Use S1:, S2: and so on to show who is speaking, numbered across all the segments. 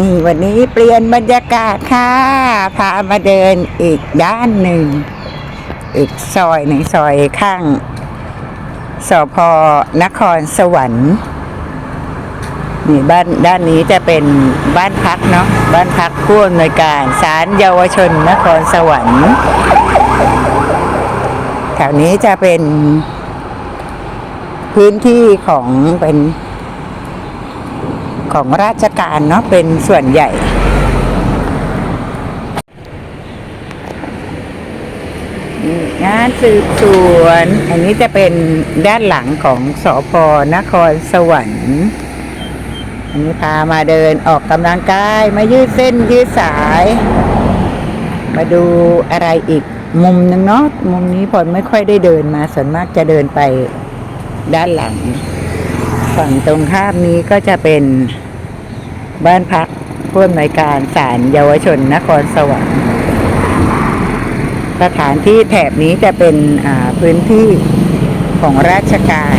S1: นี่วันนี้เปลี่ยนบรรยากาศค่ะ พามาเดินอีกด้านหนึ่ง อีกซอยหนึ่งซอยข้างสพนครสวรรค์นี่บ้านด้านนี้จะเป็นบ้านพักเนาะบ้านพักผู้อำนวยการศาลเยาวชนนครสวรรค์แถวนี้จะเป็นพื้นที่ของเป็น ของราชการเนาะเป็นส่วนใหญ่งานสืบสวน อันนี้จะเป็นด้านหลังของสอพนครสวรรค์อันนี้พามาเดินออกกำลังกายมายืดเส้นยืดสาย มาดูอะไรอีกมุมหนึงเนาะมุมนี้พอไม่ค่อยได้เดินมาส่วนมากจะเดินไปด้านหลัง ฝั่งตรงข้ามนี้ก็จะเป็น บ้านพักผู้อำนวยการศาลเยาวชนนครสวรรค์สถานที่แถบนี้จะเป็นพื้นที่ของราชการ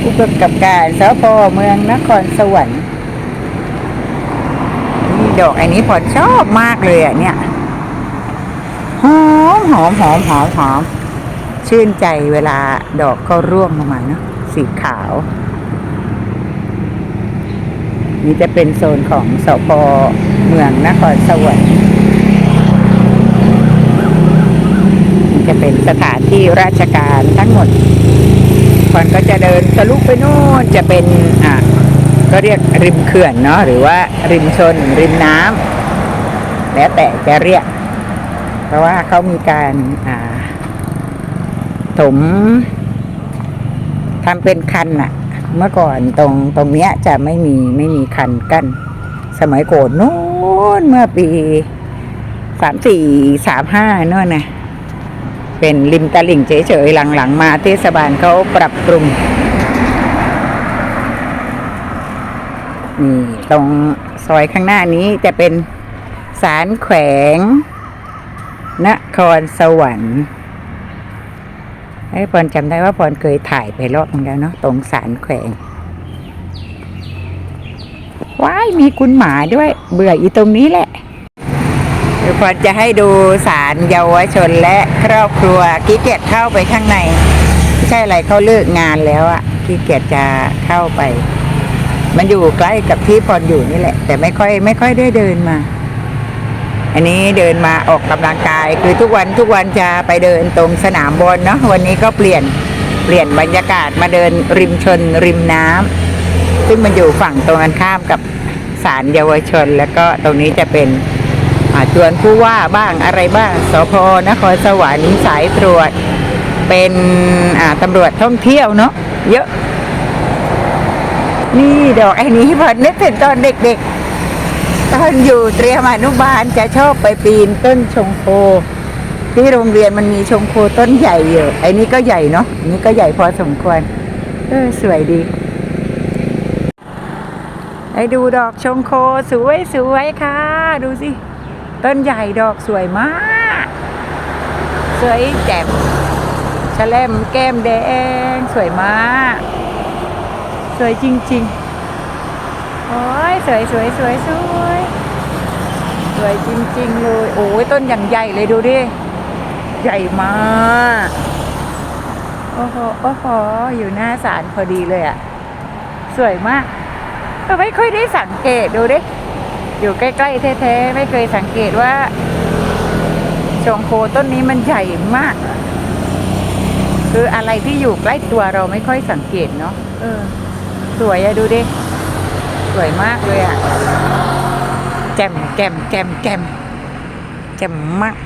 S1: ผู้กำกับการสพเมืองนครสวรรค์นี่ดอกอันนี้ผลชอบมากเลยอะเนี่ยหอมหอมหอมหอมหอมชื่นใจเวลาดอกก็ร่วงลงมาเนาะ สีขาว นี่จะเป็นโซนของสพเมืองนครสวรรค์นี่จะเป็นสถานที่ราชการทั้งหมดคนก็จะเดินทะลุไปโน่นจะเป็นอะก็เรียกริมเขื่อนเนาะหรือว่าริมชนริมน้ำแล้วแต่จะเรียก เพราะว่าเขามีการอ่าถม ทำเป็นคันอะเมื่อก่อนตรงตรงเนี้ยจะไม่มีไม่มีคันกั้นสมัยโกนนู้นเมื่อปีสามสี่สามห้านู่นนะเป็นริมตลิ่งเฉยๆหลังๆมาเทศบาลเขาปรับปรุงนี่ตรงซอยข้างหน้านี้จะเป็นศาลแขวง นครสวรรค์ ไอ้ปอนจำได้ว่าปอนเคยถ่ายไปรอบนึงแล้วเนาะตรงศาลแขวงว้ายมีคุณหมาด้วย เบื่ออีตรงนี้แหละเดี๋ยวพอจะให้ดูสารเยาวชนและครอบครัวขี้เกียจเข้าไปข้างในไม่ใช่อะไรเขาเลิกงานแล้วอะขี้เกียจจะเข้าไป มันอยู่ใกล้กับที่พรอยู่นี่แหละ แต่ไม่ค่อยไม่ค่อยได้เดินมา อันนี้เดินมาออกกำลังกาย คือทุกวันทุกวันจะไปเดินตรงสนามบอลเนาะวันนี้ก็เปลี่ยนเปลี่ยนบรรยากาศมาเดินริมชนริมน้ำซึ่งมันอยู่ฝั่งตรงกันข้ามกับศาลเยาวชน แล้วก็ตรงนี้จะเป็นอ่าชวนผู้ว่าบ้างอะไรบ้างสพนครสวรรค์สายตรวจ เป็นตำรวจท่องเที่ยวเนาะเยอะ นี่ดอกไอ้นี้พอนึกถึงตอนเด็กๆ ตอนอยู่เตรียมอนุบาลจะชอบไปปีนต้นชงโค ที่โรงเรียนมันมีชงโคต้นใหญ่อยู่ไอ้นี้ก็ใหญ่เนาะอันนี้ก็ใหญ่พอสมควรเออสวยดีให้ดูดอกชงโคสวยสวยๆค่ะ ดูสิ ต้นใหญ่ดอกสวยมาก สวยแจ่มชะแลมแก้มแดง สวยมาก สวยจริง ๆ โอ้ยสวยสวยสวยสวยสวยจริง ๆ เลย โอ้ยต้นอย่างใหญ่เลยดูดิ ใหญ่มากโอ้โหโอ้โหอยู่หน้าศาลพอดีเลยอะ่ะ สวยมากแต่ไม่ค่อยได้สังเกตดูดิ อยู่ใกล้ๆแท้ๆไม่เคยสังเกตว่าชงโคต้นนี้มันใหญ่มาก คืออะไรที่อยู่ใกล้ตัวเราไม่ค่อยสังเกตเนาะเออ สวยอะดูดิ สวยมากเลยอะแจ่มแจ่มแจ่มแจ่มแจ่มมาก